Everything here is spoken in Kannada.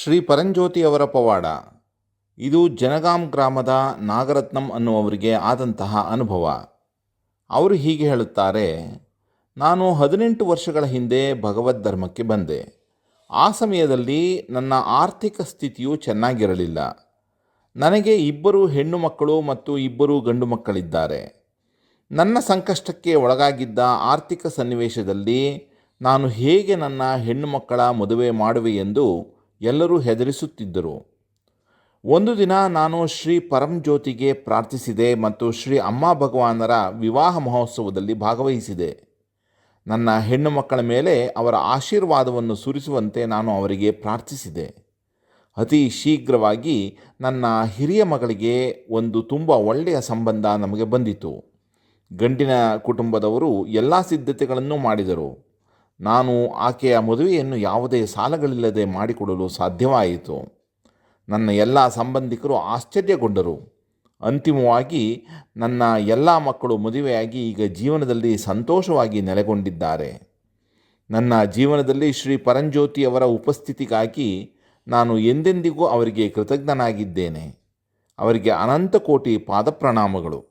ಶ್ರೀ ಪರಂಜ್ಯೋತಿಯವರ ಪವಾಡ. ಇದು ಜನಗಾಂ ಗ್ರಾಮದ ನಾಗರತ್ನಂ ಅನ್ನುವವರಿಗೆ ಆದಂತಹ ಅನುಭವ. ಅವರು ಹೀಗೆ ಹೇಳುತ್ತಾರೆ, ನಾನು ಹದಿನೆಂಟು ವರ್ಷಗಳ ಹಿಂದೆ ಭಗವದ್ ಧರ್ಮಕ್ಕೆ ಬಂದೆ. ಆ ಸಮಯದಲ್ಲಿ ನನ್ನ ಆರ್ಥಿಕ ಸ್ಥಿತಿಯು ಚೆನ್ನಾಗಿರಲಿಲ್ಲ. ನನಗೆ ಇಬ್ಬರು ಹೆಣ್ಣು ಮಕ್ಕಳು ಮತ್ತು ಇಬ್ಬರು ಗಂಡು ಮಕ್ಕಳಿದ್ದಾರೆ. ನನ್ನ ಸಂಕಷ್ಟಕ್ಕೆ ಒಳಗಾಗಿದ್ದ ಆರ್ಥಿಕ ಸನ್ನಿವೇಶದಲ್ಲಿ ನಾನು ಹೇಗೆ ನನ್ನ ಹೆಣ್ಣು ಮಕ್ಕಳ ಮದುವೆ ಮಾಡುವೆ ಎಂದು ಎಲ್ಲರೂ ಹೆದರಿಸುತ್ತಿದ್ದರು. ಒಂದು ದಿನ ನಾನು ಶ್ರೀ ಪರಂಜ್ಯೋತಿಗೆ ಪ್ರಾರ್ಥಿಸಿದೆ ಮತ್ತು ಶ್ರೀ ಅಮ್ಮ ಭಗವಾನರ ವಿವಾಹ ಮಹೋತ್ಸವದಲ್ಲಿ ಭಾಗವಹಿಸಿದೆ. ನನ್ನ ಹೆಣ್ಣು ಮಕ್ಕಳ ಮೇಲೆ ಅವರ ಆಶೀರ್ವಾದವನ್ನು ಸುರಿಸುವಂತೆ ನಾನು ಅವರಿಗೆ ಪ್ರಾರ್ಥಿಸಿದೆ. ಅತಿ ಶೀಘ್ರವಾಗಿ ನನ್ನ ಹಿರಿಯ ಮಗಳಿಗೆ ಒಂದು ತುಂಬ ಒಳ್ಳೆಯ ಸಂಬಂಧ ನಮಗೆ ಬಂದಿತು. ಗಂಡಿನ ಕುಟುಂಬದವರು ಎಲ್ಲ ಸಿದ್ಧತೆಗಳನ್ನು ಮಾಡಿದರು. ನಾನು ಆಕೆಯ ಮದುವೆಯನ್ನು ಯಾವುದೇ ಸಾಲಗಳಿಲ್ಲದೆ ಮಾಡಿಕೊಡಲು ಸಾಧ್ಯವಾಯಿತು. ನನ್ನ ಎಲ್ಲ ಸಂಬಂಧಿಕರು ಆಶ್ಚರ್ಯಗೊಂಡರು. ಅಂತಿಮವಾಗಿ ನನ್ನ ಎಲ್ಲ ಮಕ್ಕಳು ಮದುವೆಯಾಗಿ ಈಗ ಜೀವನದಲ್ಲಿ ಸಂತೋಷವಾಗಿ ನೆಲೆಗೊಂಡಿದ್ದಾರೆ. ನನ್ನ ಜೀವನದಲ್ಲಿ ಶ್ರೀ ಪರಂಜ್ಯೋತಿಯವರ ಉಪಸ್ಥಿತಿಗಾಗಿ ನಾನು ಎಂದೆಂದಿಗೂ ಅವರಿಗೆ ಕೃತಜ್ಞನಾಗಿದ್ದೇನೆ. ಅವರಿಗೆ ಅನಂತ ಕೋಟಿ ಪಾದಪ್ರಣಾಮಗಳು.